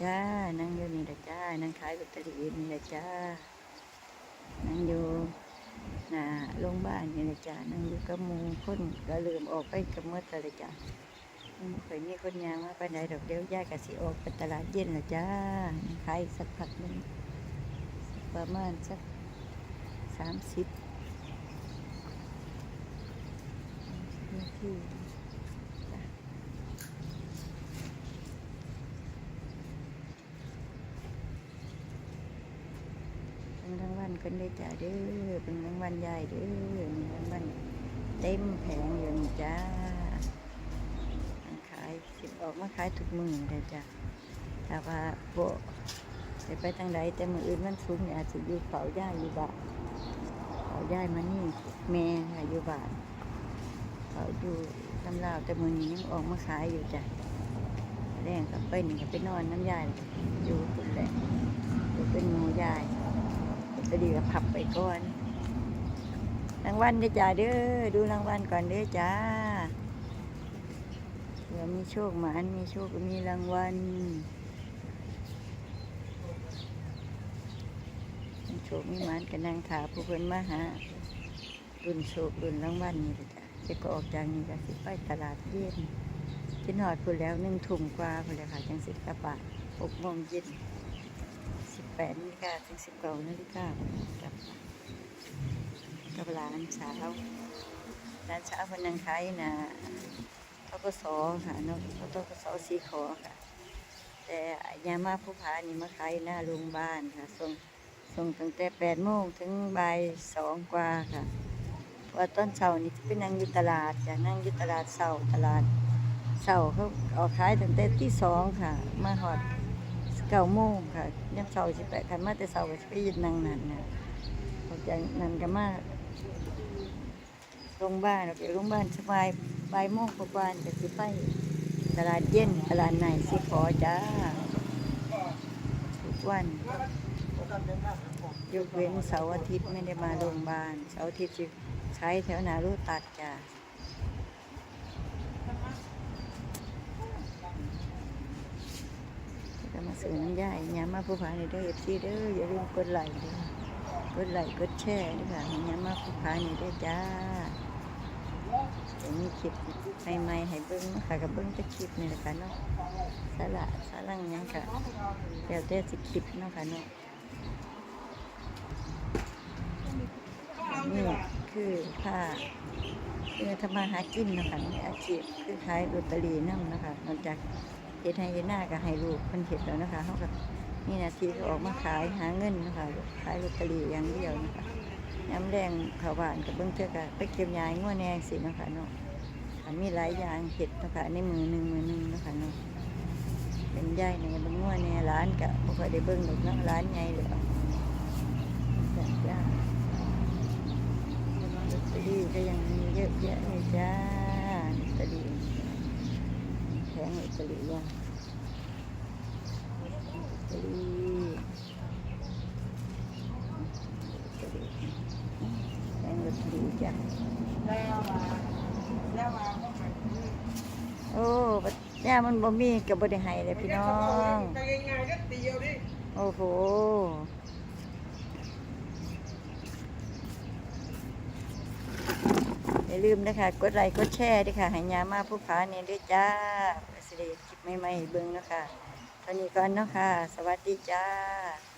จ้า นั่งอยู่นี่แหละจ้า นั่งขายลอตเตอรี่นี่แหละจ้า นั่งอยู่หน้าโรงพยาบาลนี่แหละจ้า นั่งอยู่กับมูคนก็ลืมออกไปกับเมื่อตะเลยจ้าเคยมีคนยางมาไปไหนดอกเดียวยายกะสิออกไปตลาดเย็นละจ้านั่งขายสักพักหนึงประมาณสักสามสิบนาทีจ้ะ เป็นรางวัลกันได้จ้าเด้อเป็นรางวัลใหญ่เด้อมีรางวัลเต็มแผงอยู่นี่จ้าขายสิบออกมาขายทุกมือเลยจ้าถ้าว่าโบจะไปทางใดแต่มืออื่นมันสูงเนี่ยอาจจะอยู่เฝ้าย่ายอยู่บ้านเฝ้าย่ายมานี่แม่ค่ะอยู่บ้านเฝ้าอยู่ตำลาวแต่มือนี้ยังออกมาขายอยู่จ้ะแรงกับไปนี่ก็ไปนอนน้ำยายอยู่คุณแหละอยู่เป็นหมูยาย ก็ดีกับพับไปก่อนรางวัลเด้อจ้าเด้อดูรางวัลก่อนเด้อจ้าเผื่อมีโชคหมานมีโชคมีรางวัลมีโชคมีหมานกันนางขาผู้เพิ่นมาหารุ่นโชครุ่นรางวัลนี่เด้อจ้าจะก็ออกจากนี้ก็สิไปตลาดเย็นกินหอดพูนแล้วหนึ่งถุงกว่าพูนเลยค่ะจังสิกระบาทหกโมงเย็น แปดนาฬิกาถึงสิบเก้านาฬิกากับกับร้านเช้าร้านเช้าคนนังขายนะเขาก็สอค่ะเนาะเขาต้องสอสีขอค่ะ แต่ยามาผู้พานี่มาขายหน้าโรงพยาบาลค่ะส่งส่งตั้งแต่แปดโมงถึงบ่ายสองกว่าค่ะเพราะว่าตอนเช้านี่จะไปนั่งอยู่ตลาดจะนั่งอยู่ตลาดเช้าตลาดเช้าเขาเอาขายตั้งแต่ที่สองค่ะ มาหอด เก้าโมงค่ะยังเสาสิไปคันมาแต่เสาก็สิไปยืนนั่งนั่นนะออกจากนั้นก็มาโรงพยาบาลออกจากโรงพยาบาลสบายบ่ายโมงกว่าๆก็สิไปตลาดเย็นตลาดไหนสิขอจ้าทุกวันยกเว้นเสาร์อาทิตย์ไม่ได้มาโรงพยาบาลเสาร์อาทิตย์ใช้แถวหนารูตัดจ้า ก็มาซื้อน้ำยามาผู้พานี่เด้อเอฟซีเด้ออย่าลืมกดไลค์ด้อกดไลค์กดแชร์ด้วยค่ะยามาผู้พานี่เด้อจ้าจะมีคลิปใหม่ๆให้เบิ้งค่ะกับเบิ้งแต่คลิปนี่แหละค่ะเนาะสาระสารังหยังค่ะแล้วแต่สิคลิปเนาะค่ะเนาะนี่คือผ้าคือทำมาหากินนะคะอาชีพคือขายลอตเตอรี่นั่นนะคะนอกจาก เฮ็ดให้เฮ็ดหน้าก็ให้ลูกคนเฮ็ดแล้วนะคะเขาก็มีหน้าที่ก็ออกมาขายหาเงินนะคะขายลอตเตอรี่อย่างเดียวนะคะย้ำแรงข้าวบ้านกับเบิ่งเทื่อก็ไปเก็บยายงัวแนงสินะคะเนาะมีหลายอย่างเฮ็ดนะคะในมือหนึ่งมือหนึ่งนะคะเนาะเป็นยายแหน่เบิ่งงัวแนร้านก็บ่ค่อยได้เบิ่งดอกนาะร้านใหญ่เลยจ้าลอตเตอรี่ก็ยังมีเยอะแยะเลยจ้า แพงลอตเตอรี่ย่างลอตเตอรี่แพงลอตเตอรี่จ้ะแล้วมาแมาเมื่ยมันบ่มีกับบ่ได้ให้เลยพี่น้องโอ้โหอย่าลืมนะคะ กดไลค์ กดแชร์ด้วยค่ะห้ยามาผู้ค้าเนี่ยด้วยจ้า สิเดคลิปใหม่ๆเบิ่งเนาะคะตอนนี้ก่อนเนาะค่ะ สวัสดีจ้า